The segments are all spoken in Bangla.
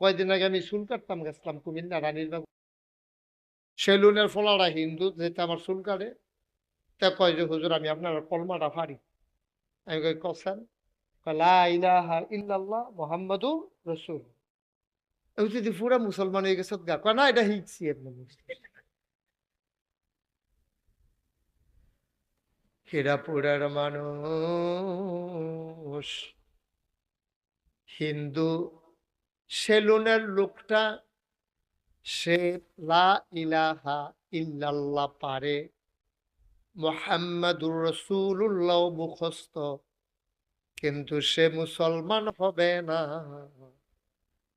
কয়দিন আগে আমি চুল কাটতাম, গেছিলাম কুমিল্লা রানীর বাবু। সেলুনের ফলারা হিন্দু যেটা আমার চুল কাটে, তা কয় যে, হুজুর, আমি আপনার কলমাটা ফাড়ি। আমি কই কসান ইল্লাল্লাহ কয়, না হিন্দু সেলুনের লোকটা সে লা ইলাহা ইল্লাল্লাহ পারে। মোহাম্মদুর রসুল্লাহ মুখস্থ। কিন্তু সে মুসলমান হবে না।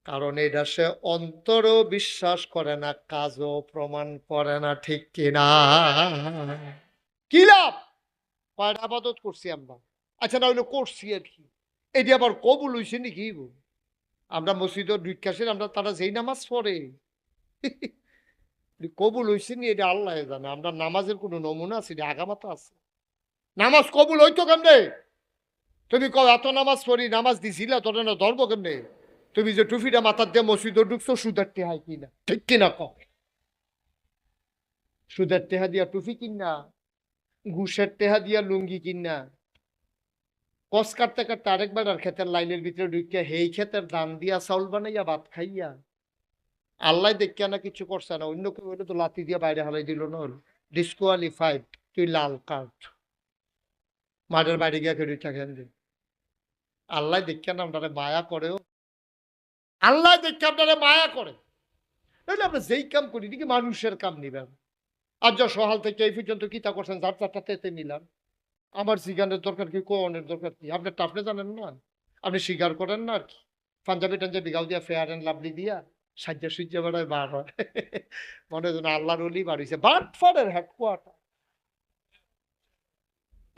কারণ এটা সে অন্তরও বিশ্বাস করে না, কাজও প্রমাণ করে না, ঠিক কিনা? কি লাভ? কয়টা আবাদত করছি আমরা? আচ্ছা না হইলে করছি আর কি। এটি আবার কবুল হইছে নাকি? আমরা মসজিদের দুইকাশের আমরা তারা যেই নামাজ পড়ে। কবুল হইছে নি? এটা আল্লাহ জানে। আমরা নামাজের কোনো নমুনা আছে? এটা আগামাতা আছে। নামাজ কবুল হইতো কেমনে? তুমি ক এত নামাজ পড়ি, নামাজ দিছিলা, তোর না ধরবো কেমনে? তুমি যে টুফিটা মাথার দিয়ে মসজিদে ঢুকছো সুদের টেহাই কিনা? ঠিক কিনা কও? সুদের টেহা দিয়া টুফি কিনা ঘুষের টেহা দিয়া লুঙ্গি কিনা কস কাটতে কাটতে আরেকবার আর ক্ষেতের লাইনের ভিতরে ঢুকিয়া হেই ক্ষেতের দান দিয়া চাউল বানাইয়া ভাত খাইয়া। আল্লাহ দেখিয়া না কিছু করছে না, অন্য কেউ হইলে তো লাতি দিয়া বাইরে হালাই দিল না ডিসকোয়ালিফাইড তুই লাল কার্ড মাঠের বাইরে গিয়া কেউ দিন আল্লাহ দেখিয়া না আপনারা মায়া করেও। আল্লাহ দেখে আপনারা মায়া করে। নাহলে যেই কাম করি নাকি মানুষের কাম নিবেন। আর যা সহাল থেকে এই পর্যন্ত কিতা করছেন? যার চারটাতে নিলাম আমার সিগানের দরকার কি কোনের দরকার কি? আপনি তো আপনি জানেন না। আপনি স্বীকার করেন না আর কি। পাঞ্জাবি টাঞ্জাবি গাও দিয়া ফেয়ার অ্যান্ড লাভলি দিয়া, সাজ্জা সুজ্জা বেড়ায় বার হয়। মনে হয় আল্লাহর অলি বার হয়েছে বাট ফারের হেডকোয়ার্টার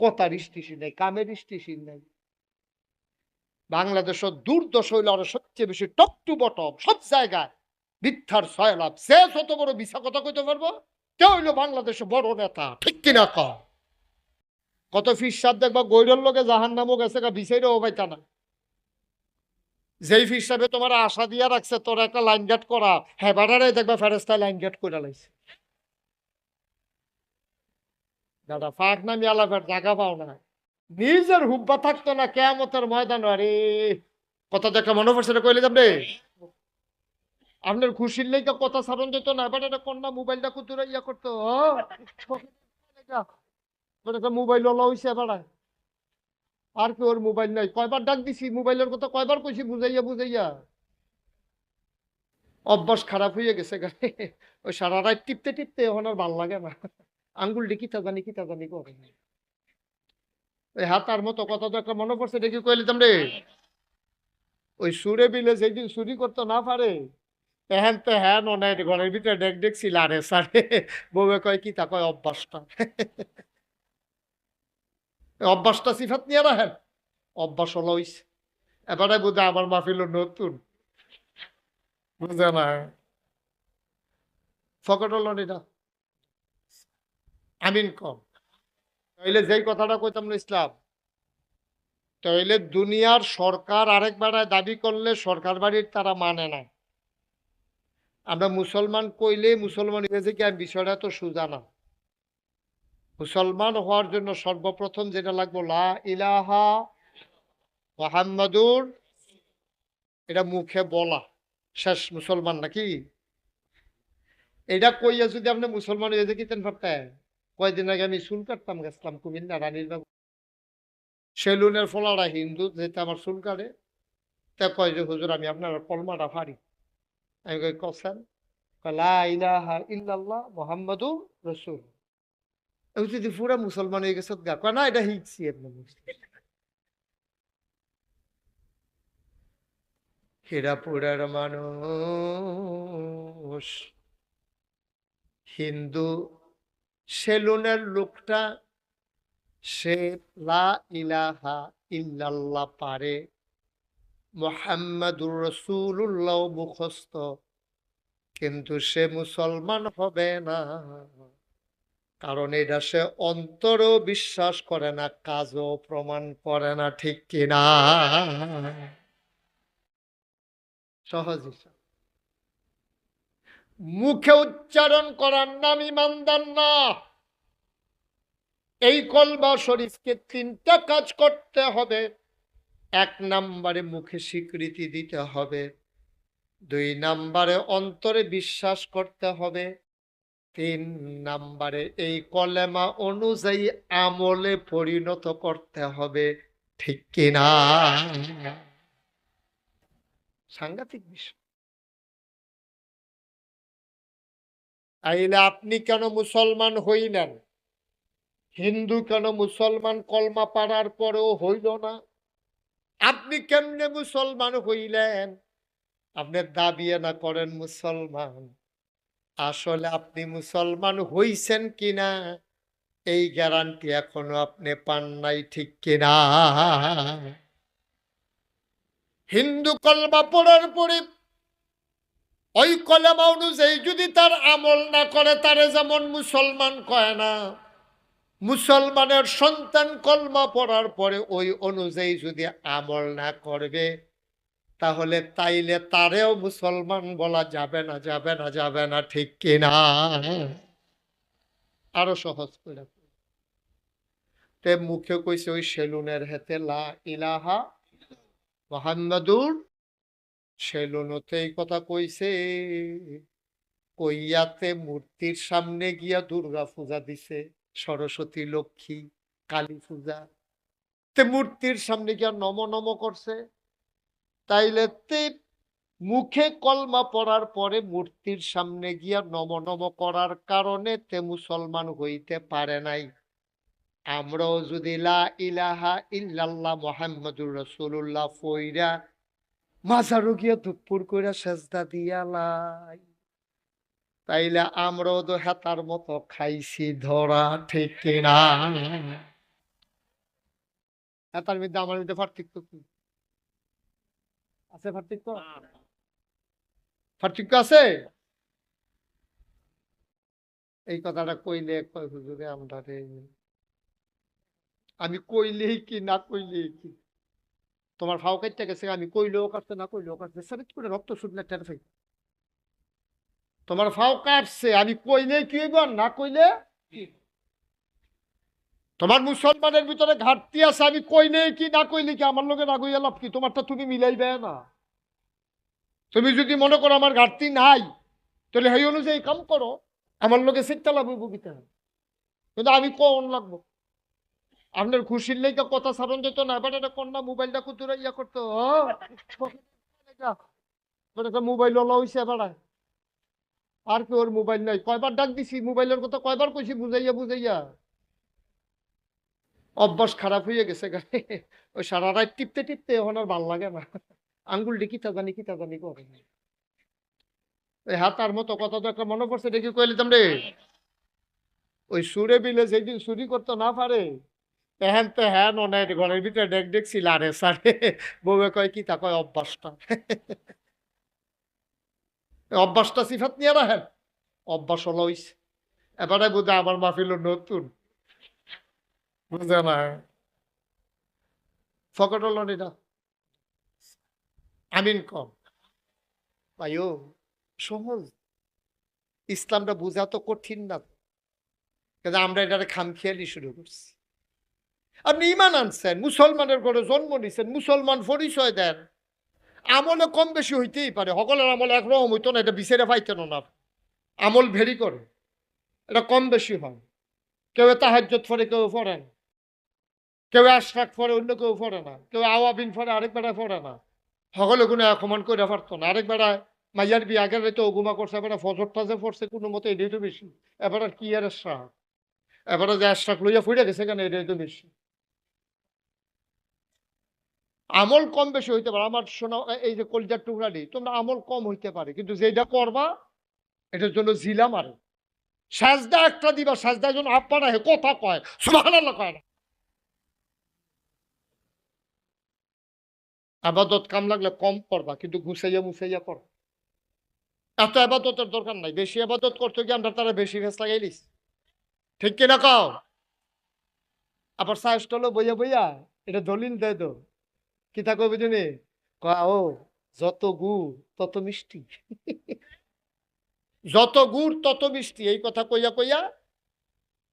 কথার স্টেশন নেই কামের স্টেশন নেই বাংলাদেশের দুর্দশ হইলে আরও সবচেয়ে বেশি টপ টু বটম সব জায়গায়। মিথ্যার ছয় লাভ। সে যত বড় মিশা কথা কইতে পারব কেউ হইল বাংলাদেশের বড় নেতা। ঠিক কিনা ক কত ফিস সাপ দেখবা গৈরর লোকে জাহান নামও গেছে গা, বিচাইরেও পাইতা না। যেই ফিস সাহেবে তোমার আশা দিয়া রাখছে, তোর একটা লাইন গেট করা হ্যাঁ দেখবা ফেরেস্তায় লাইন গেট করে লাইছে। দাদা, ফাঁক নামি আলাপের জায়গা পাও না। নিজের হুব্বা থাকতো না কেমতের ময়দান, আরে, কথা দেখা মনে পড়ছে কইলে যাবে আপনার খুশির লেগে কথা সারণ যেত না, এবার একটা কন্যা মোবাইলটা কুতুরা ইয়া করতো মোবাইল ওলা হইছে এবার আর কি ওর মোবাইল নাই। কয়বার ডাক দিছি, মোবাইলের কথা কয়বার কইছি, বুঝাইয়া বুঝাইয়া। অভ্যাস খারাপ হয়ে গেছে ওই সারা রাত টিপতে টিপতে এখন আর ভালো লাগে না। আঙ্গুল কিতা জানি কিতা জানি ওই হাতার মতো কথা তো একটা মনে পড়ছে, দেখি কইলে তোমরে ওই সুরে বিলে যেদিন চুরি করতে না পারে, তেহেন তো হ্যাঁ নয় ঘরের ভিতরে ডেক ডেকছিল আরে সারে। বউয়ে কয় কি তা কয়, অভ্যাসটা। অভ্যাসটা সিফাত নিয়ে রাখেন। অভ্যাস হলো এবারে বুঝে আমার মাহফিল নতুন। বুঝে না। ফকট হলো আমিন কম। তাইলে যেই কথাটা কইতাম না ইসলাম, তাইলে দুনিয়ার সরকার আরেক বেড়ায় দাবি করলে সরকার বাড়ির তারা মানে না। আমরা মুসলমান কইলে মুসলমান হয়েছে কি বিষয়টা তো সোজা না। মুসলমান হওয়ার জন্য সর্বপ্রথম যেটা লাগবো, লা ইলাহা মোহাম্মদুর, এটা মুখে বলা, শেষ মুসলমান নাকি? এটা কইয়া যদি আপনি মুসলমান হয়ে যেতেন ভাবতেন কয়দিন আগে আমি চুল কাটতাম গেছিলাম কুমিল্লা রানীর বাবু। সেলুনের ফলারা হিন্দু, যেটা আমার চুল কাটে, তা কয় যে, হুজুর, আমি আপনার কলমাটা ফাড়ি। আমি কই কসান লা ইলাহা ইল্লাল্লাহ মোহাম্মদুর রসুল যদি পুরা মুসলমান হয়ে গেছে গা না এটা হিকছি আপনি হীরাপুরের মানুষ হিন্দু সেলুনের লোকটা সে লা ইলাহা ইল্লাল্লাহ পারে মোহাম্মদুর রসুল্লাহ মুখস্থ কিন্তু সে মুসলমান হবে না কারণ এটা সে অন্তরও বিশ্বাস করে না, কাজও প্রমাণ করে না, ঠিক কিনা? সহজ মুখে উচ্চারণ করার নাম ইমানদার না। এই কলবা শরীফকে তিনটা কাজ করতে হবে। এক নাম্বারে মুখে স্বীকৃতি দিতে হবে। দুই নাম্বারে অন্তরে বিশ্বাস করতে হবে। তিন নাম্বারে, এই কলেমা অনুযায়ী আমলে পরিণত করতে হবে, ঠিক কিনা? সাংঘাতিক বিষয়। আইলে আপনি কেন মুসলমান হইলেন? হিন্দু কেন মুসলমান কলমা পাড়ার পরেও হইল না? আপনি কেমনে মুসলমান হইলেন? আপনি দাবি না করেন মুসলমান। আসলে আপনি মুসলমান হইছেন কিনা, এই গ্যারান্টি এখনও আপনি পান নাই ঠিক কিনা? হিন্দু কলমা পড়ার পরে, ওই কলেমা অনুযায়ী যদি তার আমল না করে, তারে যেমন মুসলমান কয় না, মুসলমানের সন্তান কলমা পড়ার পরে ওই অনুযায়ী যদি আমল না করবে তাহলে তাইলে তারেও মুসলমান বলা যাবে না যাবে না যাবে না, ঠিক কিনা? আরও সহজ করে তে মুখে কইছে ওই সেলুনের হেতে, লা ইলাহা মোহাম্মদুর সেলুনতে এই কথা কইছে। কইয়াতে মূর্তির সামনে গিয়া দুর্গা পূজা দিছে, সরস্বতী, লক্ষ্মী, কালী পূজা। তে মূর্তির সামনে গিয়া নম নম করছে। তাইলে মুখে কলমা পড়ার পরে মূর্তির সামনে গিয়া নম নম করার কারণে তে মুসলমান হইতে পারে নাই। আমরাও যদি ইলাহা ইল্লাল্লাহ মোহাম্মদুর রসুল্লাহ ফইরা মাজারও গিয়া দুপুর কইরা সেজদা দিয়া লাই। তাইলে আমরাও তো হেতার মতো খাইছি ধরা ঠিক কিনা হেতার মধ্যে আমার মধ্যে পার্থক্য কি? আছে পার্থক্য পার্থক্য আছে? এই কথাটা কইলে হুজুরে আমরা আমি কইলেই কি না কইলেই কি? তোমার ফাও কাটতে গেছে আমি কইলেও কাটছে না কইলেও কাটছে সেটা কি করে রক্ত শুধলে টের পাই তোমার ফাও কাটছে আমি কইলে কি হইব না কইলে? কি? তোমার মুসলমানের ভিতরে ঘাটতি আছে, আমি কইলে কি না কইলে কি? আমার লোকের রাগুইয়া লাভ কি? তোমারটা তুমি মিলাইবে না। তুমি যদি মনে করো আমার ঘাটতি নাই, তাহলে সেই অনুযায়ী কাম করো। আমার লোকে শিখতে লাগবে বুকিতে কিন্তু আমি কোন লাগবো? আপনার খুশির লেগে কথা সারণ যেত না, এবার একটা কন্যা মোবাইলটা কুতুরা ইয়া করতো মোবাইল ওলা হইছে এবার। আর কি ওর মোবাইল নাই। কয়বার ডাক দিছি? মোবাইলের কথা কয়বার কইছি? বুঝাইয়া বুঝাইয়া। অভ্যাস খারাপ হয়ে গেছে গায়ে ওই সারা রাত টিপতে টিপতে এখন আর ভালো লাগে না। আঙ্গুল ডি কিতা জানি কিতা জানি করে ওই হাতার মতো কথা তো একটা মনে পড়ছে, দেখি কইলে রে। ওই সুরে বিলে যেদিন চুরি করতে না পারে, তেহেন তো হ্যাঁ নয় ঘরের ভিতরে ডেক ডেক সিলারে সারে। বউয়ে কয়, কি তা কয়, অভ্যাসটা। অভ্যাসটা সিফাত নিয়ে রাখেন। অভ্যাস হলো এবারে বুঝে আমার মাহফিল নতুন। বুঝে না। ফকট হলো এটা? আমিন কম। ভাইও সহজ। ইসলামটা বোঝা তো কঠিন না। কিন্তু আমরা এটারে খামখেয়ালি শুরু করছি। আপনি ইমান আনছেন, মুসলমানের ঘরে জন্ম নিছেন, মুসলমান পরিচয় দেন। আমলে কম বেশি হইতেই পারে। সকলের আমল একরকম হইতো না, এটা বিচারে পাইতেন না আমল ভেরি করে। এটা কম বেশি হয়। কেউ তাহাজ্জত ফরে কেউ পড়ে না। কেউ আশরাক ফরে অন্য কেউ পড়ে না। কেউ আওয়াবিন ফরে আরেক বেড়ায় পড়ে না। সকলে কোনো একমান করে পারতো না। আরেক বেড়ায় মাইয়ার বিয়ে আগের রাতে অগুমা করছে, এবার ফজর টাজে পড়ছে কোনো মতে এটাই তো বেশি। এবার কি আর আশরাক এবারে যে আশরাক লইয়া ফুড়ে গেছে কেন, এটাই তো বেশি। আমল কম বেশি হইতে পারে। আমার শোনা এই যে কলজার টুকরাটি, তোমরা আমল কম হইতে পারে, কিন্তু যেটা করবা, এটার জন্য জিলা মারে। সাজদা একটা দিবা, সাজদা জন্য আপা না কথা কয়, সুবহানাল্লাহ কয় না। আবাদত কাম লাগলে কম করবা, কিন্তু ঘুষাইয়া মুছাইয়া কর। এত আবাদতের দরকার নাই। বেশি আবাদত করতে গিয়ে আমরা তারা বেশি ভেস লাগাইলিস ঠিক কিনা কও? আবার সাহস টলো বইয়া বইয়া এটা দলিল দেয় তো। কিতা কইবে জানি ও, যত গুড়, তত মিষ্টি। যত গুড়, তত মিষ্টি। এই কথা কইয়া কইয়া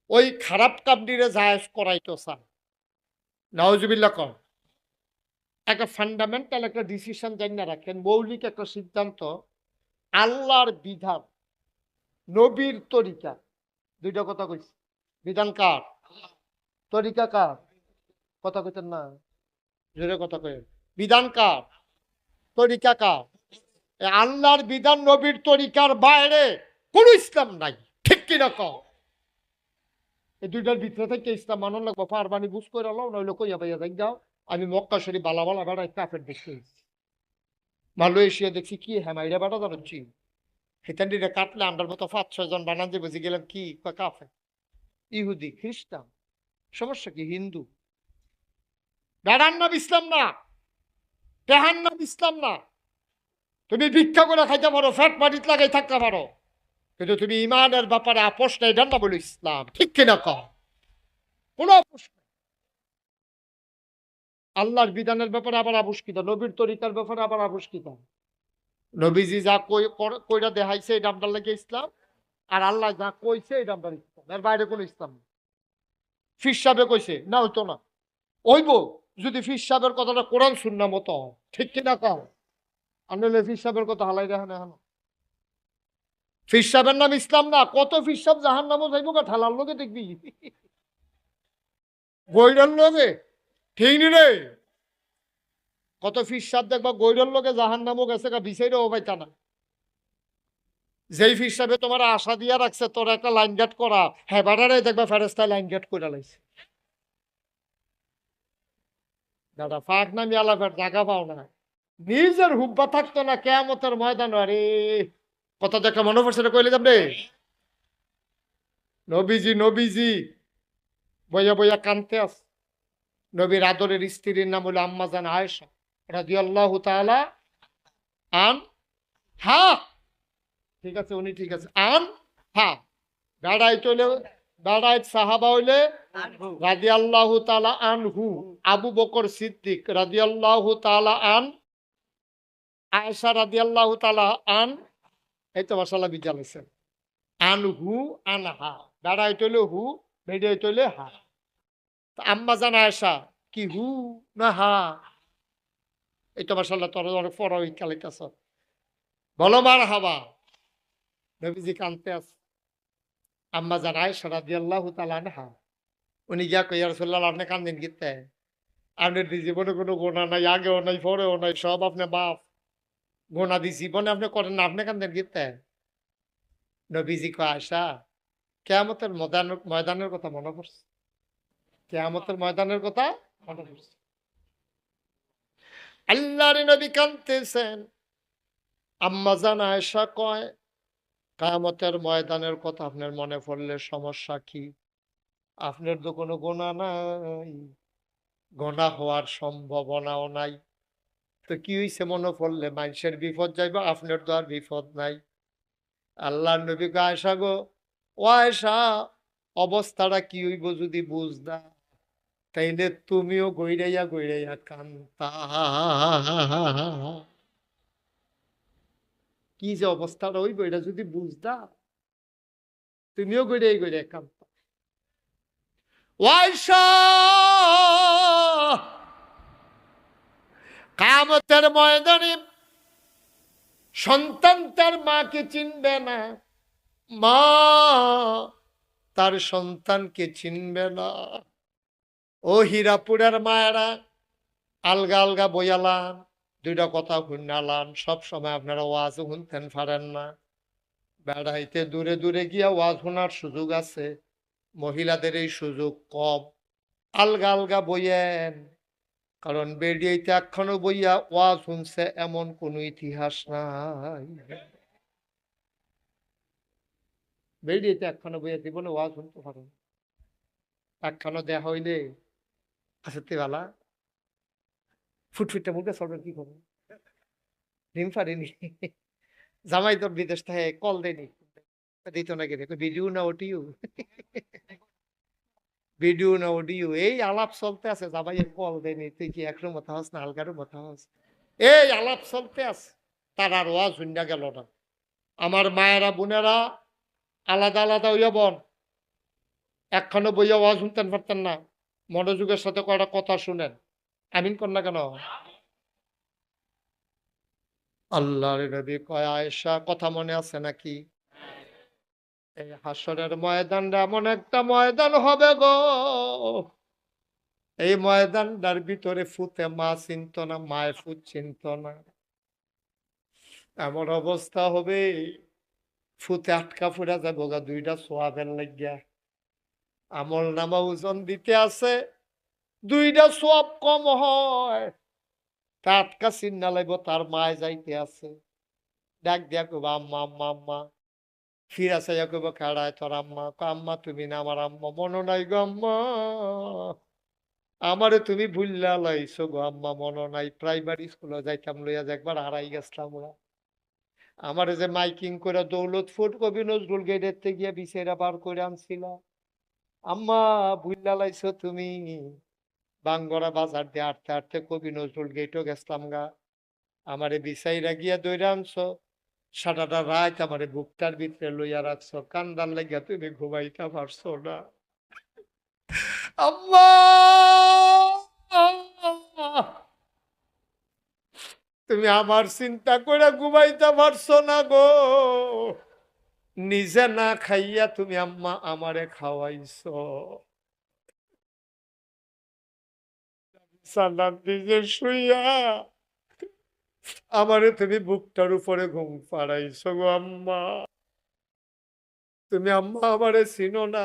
ওই খারাপ কামডিরে জায়েজ করাইতো চান নাওজুবিল্লা কর। একটা ফান্ডামেন্টাল একটা ডিসিশন জানি না রাখেন, মৌলিক একটা সিদ্ধান্ত, আল্লাহর বিধান, নবীর তরিকা। দুইটা কথা কইছি। বিধান কার? তরিকা কার? কথা কইতেন না। জোরে কথা কই বিধান কার? তরিকা কার? আল্লাহর বিধান নবীর তরিকার বাইরে কোন ইসলাম নাই। ঠিক কিনা কও? এই দুইটার ভিতরে থেকে ইসলাম মানন লাগবো। ফারবানি বুঝ করে লো নইলে কইয়া পাইয়া যাই যাও আমি মক্কা শরীফ বালা বালা বেড়াই কাফের দেখতে গেছি মালয়েশিয়া দেখছি কি হ্যাঁ মাইরা বেড়া জানাচ্ছি হিতান্ডিরে কাটলে আন্ডার মতো পাঁচ, ছয় জন বানান যে বুঝে গেলাম কি কাফে ইহুদি, খ্রিস্টান, সমস্যা কি, হিন্দু। বেড়ার নাম ইসলাম না তেহার নাম ইসলাম না। তুমি ভিক্ষা করে খাইতে পারো, ফ্যাট মাটিত লাগাই থাকতে পারো। কিন্তু তুমি ইমানের ব্যাপারে আপোষ নাই, এটা না বলো ইসলাম, ঠিক কিনা কোনো আপোষ আল্লাহর বিধানের ব্যাপারে আবার আবুষ্কিত, নবীর তরিকার ব্যাপারে আবার আবুষ্কিত। নবীজি যা কইরা দেখাইছে এই নামটার লাগে ইসলাম, আর আল্লাহ যা কইছে এই নামটার ইসলাম। এর বাইরে কোনো ইসলাম নেই। ফির সাহেবে কইছে, না, হইতো না। ওইব যদি ফির সাহেবের কথাটা কোরআন শুননা মতো ঠিক কিনা কও? আনলে ফির সাহেবের কথা হালাই দেখেন এখন ফির সাহেবের নাম ইসলাম না, কত ফির সাহেব জাহান নামও যাইব কা ঠালার লোকে দেখবি। গৈরার লোকে ঠিক নি রে? কত সাহেব দেখবা গৈরার লোকে জাহান নামও গেছে কা বিচাইরেও পাইতা না যেই সাহেবে তোমার আশা দিয়া রাখছে, তোর একটা লাইন গেট করা। হ্যাঁ বাটারে দেখবা ফেরেস্তায় লাইন গেট করে লাইছে। দাদা, ফাঁক নামি আলাপের জায়গা পাও না। নিজের হুব্বা থাকতো না কেমতের ময়দান, আরে। কথা দেখা মনে পড়ছে না, কইলে যাবে নবীজি নবীজি, বইয়া বইয়া কানতে আস। নবীর আদরের স্ত্রীর নাম হলো আম্মা জান আয়েশা রাদিয়াল্লাহু তাআলা আন হা। ঠিক আছে উনি ঠিক আছে। আন হা। বেড়াই চলে বেড়াই সাহাবা হইলে রাজি আল্লাহ তালা তাআলা আনহু। আবু বকর সিদ্দিক রাদিয়াল্লাহু তালা আন। আয়েশা আল্লাহ তালা আন। এই তো মাসাল্লাহ আন লাগছে আনহু আনহা। বেড়াই চলে হু বেড়াই চলে হা। আম্মা জান আয়েশা কি হু, না হা? এই তো মাসাল্লাহ তোর অনেক পড়া কালাইতেছ বলো মার হাবা নবীজি কানতে আছে। আম্মা জান আয়েশা রাদিয়াল্লাহু তাআলা আনহা। উনি গিয়া কইয়া, রাসূলুল্লাহ, আপনি কান্দেন গিতে আপনার জীবনে কোনো গোনা নাই, আগেও নাই, পরেও নাই, সব আপনি বাপ গোনা দি জীবনে আপনি করেন না, আপনি কান্দেন গিতে নবীজি কয়, আয়সা, কেয়ামতের ময়দানের ময়দানের কথা মনে পড়ছে। কেয়ামতের ময়দানের কথা আল্লাহর নবী কানতেছেন আম্মা জান আয়সা কয়, কায়ামতের ময়দানের কথা আপনার মনে পড়লে সমস্যা কি? আপনার তো কোনো গোনা নাই। গোনা হওয়ার সম্ভাবনাও নাই। তো কি হইছে মনে পড়লে? মানুষের বিপদ যাইবা, আপনার তো আর বিপদ নাই। আল্লাহ নবী আয়েশা গো, ও আয়েশা, অবস্থাটা কি হইব যদি বুঝদা তাইলে তুমিও গইরাইয়া গইরাইয়া কান্তা কি যে অবস্থাটা ওই এটা যদি বুঝদা তুমিও গইরাই গইরাই কান্তা কামতের ময়দানে সন্তান তার মাকে চিনবে না। মা তার সন্তানকে চিনবে না। ও হীরাপুরের মায়েরা, আলগা আলগা বইয়ালান দুইটা কথা শুনালান সব সময় আপনারা ওয়াজ শুনতেন পারেন না। বেড়াইতে দূরে দূরে গিয়া ওয়াজ শোনার সুযোগ আছে, মহিলাদের এই সুযোগ কম। আলগা আলগা বইয়েন, কারণ বেরিয়েতে একখানো বইয়া ওয়াজ শুনছে এমন কোন ইতিহাস নাই। বেরিয়েতে একখানো বইয়া জীবনে ওয়াজ শুনতে পারেন একখানো দেয়া হইলে আচ্ছা তেবালা ফুটফুটটা মুখে সরবেন কি করবেন ডিম পারিনি জামাই তোর বিদেশ থেকে কল দেনি দিত না গেলে ভিডিও না ওটিও ভিডিও না অডিও। এই আলাপ চলতে আছে, জামাইয়ের কল দেনি তুই কি একরো মতো হস না হালকারও মতো হস? এই আলাপ চলতে আছে। তার আর ওয়াজ হইনা গেল না। আমার মায়েরা, বোনেরা আলাদা আলাদা হইয়া বন। একখানে বইয়া ওয়াজ শুনতেন পারতেন না। মনোযোগের সাথে কয়টা কথা শুনেন। আমিন কর না কেন? আল্লাহর নবী কয়, আয়েশা, কথা মনে আছে নাকি? এই হাসরের ময়দানটা এমন একটা ময়দান হবে গো। এই ময়দানটার ভিতরে ফুতে মা চিনত না মায়ের ফুত চিনত না। এমন অবস্থা হবে, ফুতে আটকা ফুরা যাব গা, দুইটা সোয়াবের লাগিয়া। আমল নামা ওজন দিতে আছে, দুইটা সোয়াব কম হয়। তা আটকা চিন্না লাগবো, তার মায় যাইতে আছে। ডাক দিয়া কব আম্মা আম্মা আম্মা। ফিরা চাইয়া কব খেড়ায় তোর আম্মা? আম্মা, তুমি না আমার আম্মা, মনে নাই গো আম্মা। আমারে তুমি ভুললা লাইছো গো আম্মা, মনে নাই। প্রাইমারি স্কুলে যাইতাম, লইয়া একবার হারাই গেছিলাম ওরা। আমারে যে মাইকিং করে দৌলতপুর কবি নজরুল গেটের গিয়া বিছেরা বার করে আনছিল। আম্মা লাইছো তুমি। বাঙ্গরা বাজার দিয়ে আটতে আটতে কবি নজরুল গেটও গেছিলাম গা। আমারে বিছাইরা গিয়া দইরা আনছো। সারাটা রাত আমারে বুকটার ভিতরে লইয়া রাখছো। কান্দার লাগিয়া তুমি ঘুমাইতে পারছ না। আম্মা! তুমি আমার চিন্তা করে ঘুমাইতে পারছ না গো। নিজে না খাইয়া তুমি আম্মা আমারে খাওয়াইছো। আমারে তুমি বুকটার উপরে ঘুম পাড়াইছো গো আম্মা। তুমি আম্মা আমারে চিনো না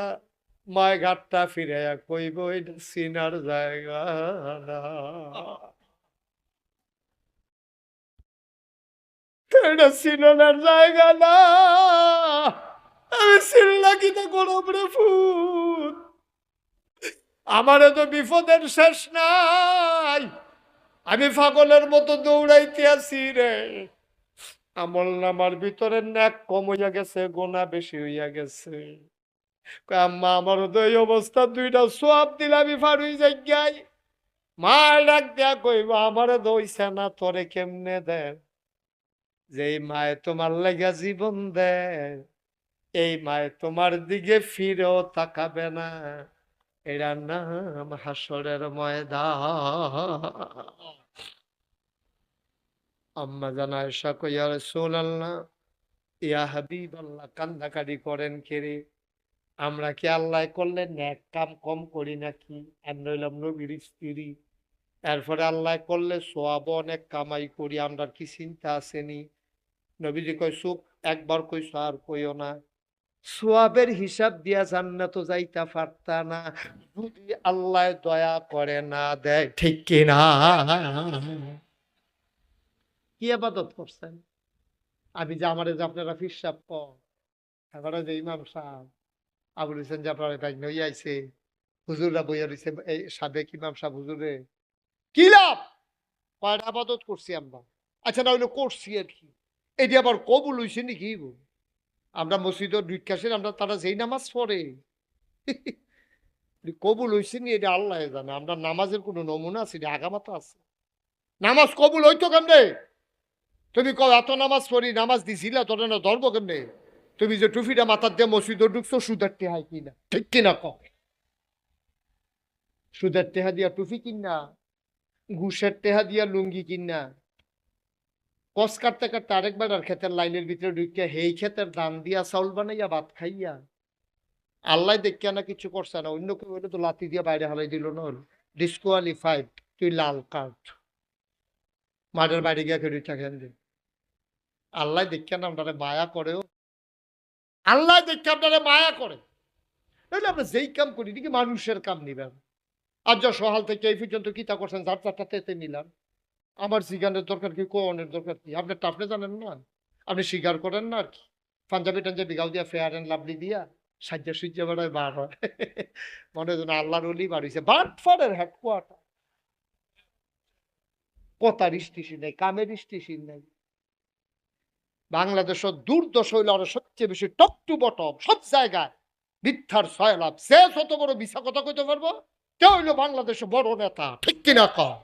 মায় ঘাটটা ফিরাইয়া কইব, এটা চিনার জায়গা না। জায়গা না? আমি গরম রে ফুট আমারে তো বিপদের শেষ নাই। আমি পাগলের মতো দৌড়াইতে আছি রে। আমল নামার ভিতরে ন্যাক কম হইয়া গেছে, গোনা বেশি হইয়া গেছে। আম্মা, আমার তো এই অবস্থা, দুইটা সোয়াব দিলে আমি ফারুই যাই মা ডাক দেয়া কইব, আমারে দইছে না, তোরে কেমনে দেয়? যেই মায়ে তোমার লেগা জীবন দেয়, এই মায়ে তোমার দিকে ফিরেও তাকাবে না। এরা নাম হাসরের ময়দান। আম্মা জানা এসা কইয়া রসুল আল্লাহ ইয়া হাবিব আল্লাহ কান্দাকারি করেন কেরে আমরা কি আল্লাহ করলে ন্যাক কাম কম করি নাকি? আর নইলাম নবীর স্ত্রী। এরপরে আল্লাহ করলে সোয়াব অনেক কামাই করি আমরা কি চিন্তা আসেনি নবীজি কয় চুপ একবার কইছো আর কইও না। সোয়াবের হিসাব দিয়া জান্নাত যাইতা পারতা না। যদি আল্লাহ দয়া করে না দেয়। ঠিক কিনা? কি আবাদত করছেন? আমি যে আমারে যে আপনারা কর। এবারে যে ইমাম সাহেব আবুল হোসেন যে আপনারা ব্যাগ নই আইছে। হুজুররা বইয়া রইছে এই সাবেক ইমাম সাহেব হুজুরে। কি লাভ? কয়টা আবাদত করছি আমরা? আচ্ছা না হইলে করছি আর কি? এটি আবার কবুল হইছে নাকি? গো? আমরা মসজিদের দুইকাশের আমরা তারা যেই নামাজ পড়ে। কবুল হইছে নি এটা আল্লাহ জানে। আমরা নামাজের কোনো নমুনা আছে? এটা আগামাতা আছে। নামাজ কবুল হইতো কেমনে? তুমি ক এত নামাজ পড়ি, নামাজ দিছিলা, তোর না ধরবো কেমনে? তুমি যে টুফিটা মাথার দিয়ে মসজিদে ঢুকছো সুদের টেহাই কিনা? ঠিক কিনা ক সুদের টেহা দিয়া টুফি কিনা? ঘুষের টেহা দিয়া লুঙ্গি কিনা? কস কাটতে কাটতে আরেকবার আর ক্ষেতের লাইনের ভিতরে ঢুকিয়া হেই ক্ষেতের দান দিয়া চাউল বানাইয়া ভাত খাইয়া আল্লাহ দেখিয়া না কিছু করছে না, অন্য কেউ হলে তো লাতি দিয়া বাইরে হালাই দিল না ডিসকোয়ালিফাইড তুই লাল কার্ড মাঠের বাইরে গিয়া খেয়ে থাকেন যে আল্লাহ দেখিয়া না আপনারা মায়া করেও। আল্লাহ দেখে আপনারা মায়া করে। নাহলে আমরা যেই কাম করি নাকি মানুষের কাম নিবেন আর যা সহাল থেকে এই পর্যন্ত কিতা করছেন? যার চারটা তেতে নিলাম। আমার সিগানের দরকার কি কোনের দরকার কি? আপনি তো আপনি জানেন না। আপনি স্বীকার করেন না আর কি। পাঞ্জাবি টাঞ্জাবি গাও দিয়া ফেয়ার অ্যান্ড লাভলি দিয়া, সাজ্জা সুজ্জা বেড়ায় বার হয়। মনে হয় আল্লাহর অলি বার হয়েছে বাটফারের হেডকোয়ার্টার কথার স্টেশন নেই, কামের স্টেশন নেই। বাংলাদেশের দুর্দশ হইলে আরও সবচেয়ে বেশি টপ টু বটম সব জায়গায় মিথ্যার ছয় লাভ শেষ হত বড় মিশা কথা কইতে পারব? কেউ হইল বাংলাদেশে বড় নেতা? ঠিক কিনা কম